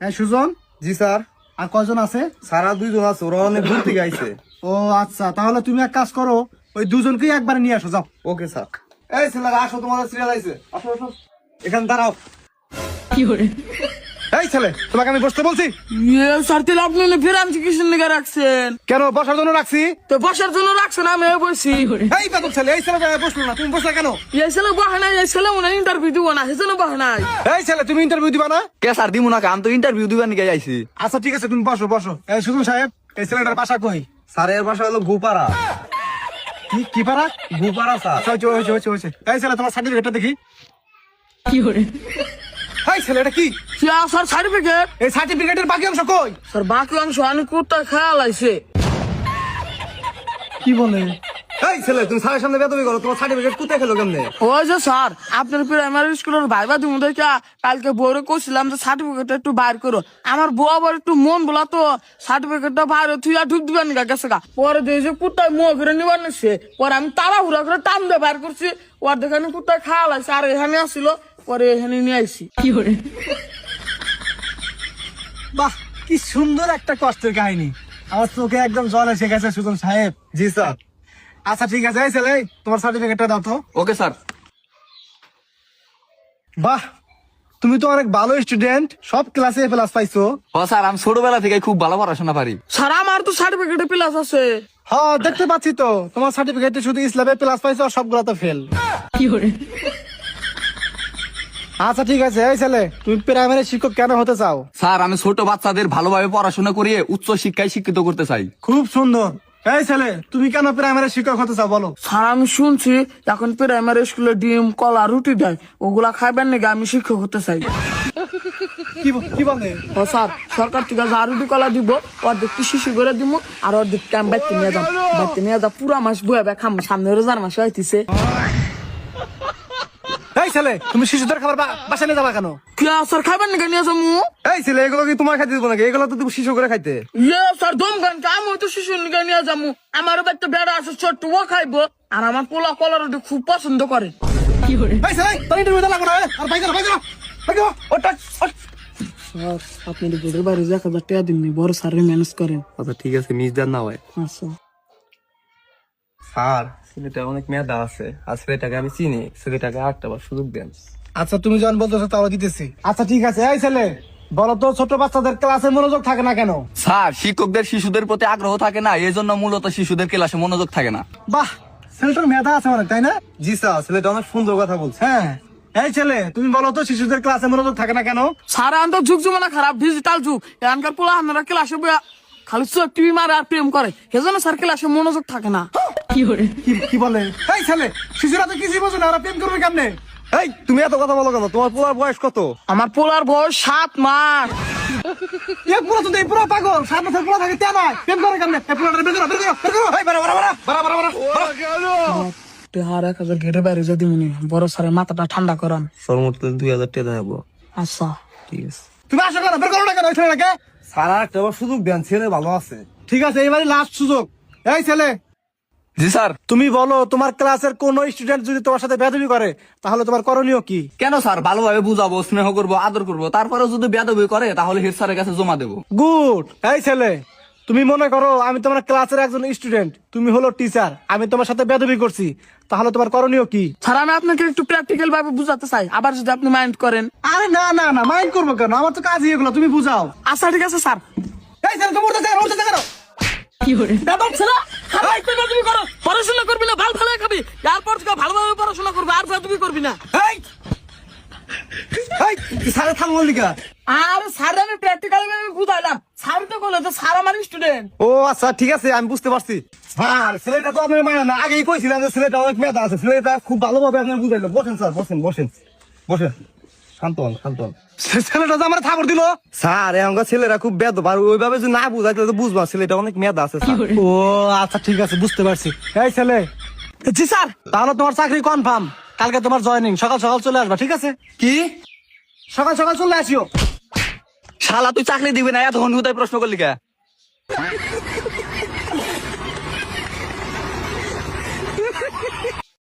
হ্যাঁ সুজন? জি স্যার। আর কয়জন আছে? সারা দুইজন আছে ওরা অনেক ঘুরতে গাইছে ও আচ্ছা তাহলে তুমি এক কাজ করো ওই দুজনকেই একবার নিয়ে আসো যাও। Okay sir. এই ছেলেরা আসো তোমাদের সিরিয়াল আইছে। আসো আসো। এখানে দাঁড়াও। এই ছেলে তোমাকে আমি বসতে বলছি? স্যার তাহলে আপনি ফের আমি কিসের লেগে রাখছেন? কেন বসার জন্য রাখছি? তো বসার জন্য রাখছেন আমি বসি। এই বেতন ছেলে এই ছেলে বসল না তুমি বসলে কেন? এই ছেলে বহে নাই এই ছেলে মনে ইন্টারভিউ দিব না সেজন্য বহে নাই। এই ছেলে তুমি ইন্টারভিউ দিবা না? কে স্যার দিমু না আমি তো ইন্টারভিউ দিবার নিকে আইছি। আচ্ছা ঠিক আছে তুমি বসো বসো। এই সুজন সাহেব এই ছেলেটার বাসা কই? স্যারের বাসা হলো গোপাড়া। কি কি পারা গোপাড়া স্যার। হয়েছে হয়েছে হয়েছে এই ছেলে তোমার সার্টিফিকেটটা দেখি। এই ছেলে এটা কি স্যার সার্টিফিকেট এই সার্টিফিকেটের বাকি অংশ কই? স্যার বাকি অংশ আমি কুত্তা খেয়াল আইছে। কি বলে? এই ছেলে তুমি স্যারের সামনে বেতবি করো তোমার সার্টিফিকেট কোথায় খেলো কেমনে? ওই যে স্যার আপনার প্রাইমারি স্কুলের ভাইবা দেখে কালকে বউরে কইছিলাম যে সার্টিফিকেট একটু বাইর করো। আমার বউ আবার একটু মন বলা তো সার্টিফিকেটটা বাইরে তুই আর ঢুক দিবেন গা গেছে গা। পরে যে কুত্তায় মুখ করে নিবার নিচ্ছে পরে আমি তাড়াহুড়া করে টান দিয়ে বাইর করছি। ওর দেখে আমি কুত্তায় খাওয়া লাগছে আর এখানে আসছিল পরে এখানে নিয়ে আইছি। বাহ কি সুন্দর একটা কষ্টের কাহিনী। আমার চোখে একদম জল এসে গেছে সুজন সাহেব। জি স্যার। আচ্ছা ঠিক আছে এই ছেলে তোমার সার্টিফিকেটটা দাও তো। Okay sir. বাহ তুমি তো অনেক ভালো স্টুডেন্ট সব ক্লাসে প্লাস পাইছো। ও স্যার আমি ছোটবেলা থেকে খুব ভালো পড়াশোনা পারি। স্যার আমার তো সার্টিফিকেটে প্লাস আছে। হ্যাঁ দেখতে পাচ্ছি তো তোমার সার্টিফিকেটে শুধু ইসলামে প্লাস পাইছো আর সবগুলো তো ফেল আচ্ছা ঠিক আছে। এই ছেলে তুমি প্রাইমারি শিক্ষক কেন হতে চাও? স্যার আমি ছোট বাচ্চাদের ভালোভাবে পড়াশোনা করিয়ে উচ্চ শিক্ষায় শিক্ষিত করতে চাই। খুব সুন্দর। এই ছেলে তুমি কেন প্রাইমারি শিক্ষক হতে চাও বলো? স্যার আমি শুনছি এখন প্রাইমারি স্কুলে ডিম কলা রুটি দেয়। ওগুলা খাইবেন নাকি? আমি শিক্ষক হতে চাই। কি কি বলে? ও স্যার সরকার থেকে যা রুটি কলা দিব অর্ধেক কি শিশু করে দিব আর অর্ধেক আমি বাইতে নিয়ে যাম বাইতে নিয়ে যা পুরা মাস বয়ে খাম সামনে রোজার মাস হইতেছে ছেলে তুমি শিশুদের খাবার বা- বাসায় নিয়ে যাবা কেন? কি স্যার খাইবেন নাকি নিয়ে যাব এই ছেলে এগুলো কি তোমার খাইতে দিব নাকি? এগুলো তো তুমি শিশু করে খাইতে। ইয়ে স্যার দম গান আমি তো শিশু নিয়ে নিয়ে যাব আমার বাচ্চা বেড়া আছে ছোট্ট ও খাইবো। আর আমার পোলা কলা রুটি খুব পছন্দ করে। এই ছেলে তোর ইন্টারভিউ লাগবে না আর ভাই করো ভাই করো ভাই করো ওটা ওটা- স্যার আপনি এক হাজার টাকা দিননি বড় স্যার ম্যানেজ করেন। আচ্ছা ঠিক আছে মিস দেন না হয় আচ্ছা। স্যার ছেলেটা অনেক মেধা আছে। আর ছেলেটাকে আমি চিনি। ছেলেটাকে বার সুযোগ দেন। আচ্ছা তুমি যখন বলতেছো তাহলে দিতেছি। আচ্ছা ঠিক আছে। এই ছেলে বলো তো ছোট বাচ্চাদের ক্লাসে মনোযোগ থাকে না কেন? স্যার শিক্ষকদের শিশুদের প্রতি আগ্রহ থাকে না। এই জন্য মূলত শিশুদের ক্লাসে মনোযোগ থাকে না। বাহ ছেলেটার মেধা আছে অনেক তাই না? জি স্যার ছেলেটা অনেক সুন্দর কথা বলছে। হ্যাঁ। এই ছেলে তুমি বলো তো শিশুদের ক্লাসে মনোযোগ থাকে না কেন? সারা আন্ত যুগ জমানা খারাপ ডিজিটাল যুগ। এখানকার পোলা আপনারা ক্লাসে খালি চোখ টিভি মারে আর প্রেম করে। সেজন্য স্যার ক্লাসে মনোযোগ থাকে না। কি কি বলে? এই ছেলে শিশুরা তো কিছুই বোঝে না ওরা প্রেম করবে কেমনে? এই তুমি এত কথা বলো কেন? তোমার পোলার বয়স কত? আমার পোলার বয়স সাত মাস। এ পুরো তো এই পুরো পাগল সাত বছর পুরো থাকে তে প্রেম করে কেমনে? এ পুরোটা বের করো বের করো বের করো। এই বাড়া বাড়া বাড়া। বাড়া বাড়া বাড়া। এক হাজার ঘেটে বাইরে যদি মনে বড় স্যারের মাথাটা ঠান্ডা করান। সর্বোচ্চ দুই হাজার টাকা দেবো আচ্ছা। ঠিক আছে। তুমি আসো কেন বের করো না কেন ছেলেটাকে? আরেকটা বার সুযোগ দেন ছেলে ভালো আছে। ঠিক আছে এবারে লাস্ট সুযোগ। এই ছেলে জি স্যার। তুমি বলো তোমার ক্লাসের কোন স্টুডেন্ট যদি তোমার সাথে বেদবি করে তাহলে তোমার করণীয় কি? কেন স্যার? ভালোভাবে বুঝাবো স্নেহ করব আদর করব তারপরে যদি বেদবি করে তাহলে হেড স্যারের কাছে জমা দেবো। গুড। এই ছেলে তুমি মনে করো আমি তোমার ক্লাসের একজন স্টুডেন্ট তুমি হলো টিচার আমি তোমার সাথে বেদবি করছি তাহলে তোমার করণীয় কি? স্যার আমি আপনাকে একটু প্র্যাকটিক্যাল ভাবে বুঝাতে চাই আবার যদি আপনি মাইন্ড করেন। আরে না না না মাইন্ড করব কেন? আমার তো কাজই এগুলো তুমি বুঝাও। আচ্ছা ঠিক আছে স্যার। এই ছেলে তুমি উঠতে উঠতে কেন ব্যাপার ছেলে খারাপ করো। পড়াশোনা করবি না ভালো ফেলে খাবি। এরপর থেকে ভালোভাবে পড়াশোনা করবি আর বেদবি করবি না। এই এই সারে লিখা আর স্যার আমি প্র্যাকটিক্যাল ভাবে বুঝাইলাম। স্যার তো বলে তো স্যার আমার স্টুডেন্ট ও আচ্ছা ঠিক আছে আমি বুঝতে পারছি। আর ছেলেটা তো আপনার মানে না। আগেই কইছিলাম যে ছেলেটা অনেক মেধা আছে। ছেলেটা খুব ভালোভাবে আপনার বুঝাইলো। বসেন স্যার বসেন বসেন। বসেন। শান্ত হন শান্ত হন। ছেলেটা তো আমার থাপড় দিল? স্যার এখনকার ছেলেরা খুব বেদ আর ওইভাবে যদি না বুঝাই তাহলে তো বুঝবা ছেলেটা অনেক মেধা আছে স্যার। ও আচ্ছা ঠিক আছে বুঝতে পারছি। এই ছেলে জি স্যার। তাহলে তোমার চাকরি কনফার্ম কালকে তোমার জয়েনিং সকাল সকাল চলে আসবা ঠিক আছে? কি? সকাল সকাল চলে আসিও। শালা তুই চাকরি দিবি না? এতক্ষণ কোথায় প্রশ্ন করলি কে?